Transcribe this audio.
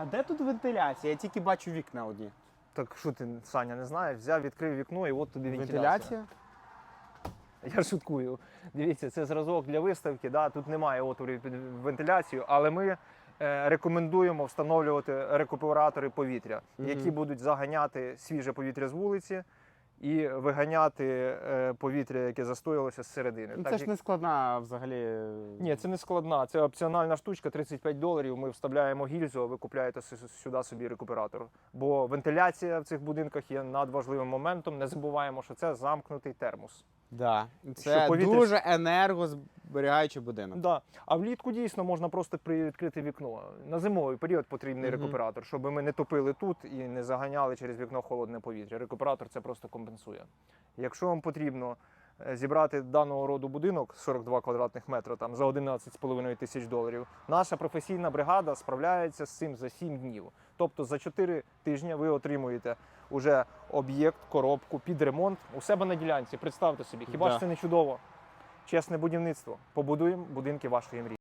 А де тут вентиляція? Я тільки бачу вікна одні. Так що ти, Саня, не знаєш? Взяв, відкрив вікно і от тобі вентиляція. Вентиляція? Я шуткую. Дивіться, це зразок для виставки. Да? Тут немає отворів під вентиляцію, але ми е, рекомендуємо встановлювати рекуператори повітря, які будуть заганяти свіже повітря з вулиці і виганяти е, повітря, яке застоялося зсередини. Це Так ж не складна взагалі. Ні, це не складна. Це опціональна штучка, 35 доларів. Ми вставляємо гільзу, а ви купляєте сюди собі рекуператор. Бо вентиляція в цих будинках є надважливим моментом. Не забуваємо, що це замкнутий термос. Да. Це повітря- дуже енергозберігаючий будинок. Да. А влітку дійсно можна просто привідкрити вікно. На зимовий період потрібний Мгм. рекуператор, щоб ми не топили тут і не заганяли через вікно холодне повітря. Рекуператор це просто компенсує. Якщо вам потрібно е, зібрати даного роду будинок 42 квадратних метра там за 11,5 тисяч доларів, наша професійна бригада справляється з цим за 7 днів. Тобто за 4 тижні ви отримуєте уже об'єкт, коробку під ремонт у себе на ділянці. Представте собі, хіба Да. ж це не чудово? Чесне будівництво. Побудуємо будинки вашої мрії.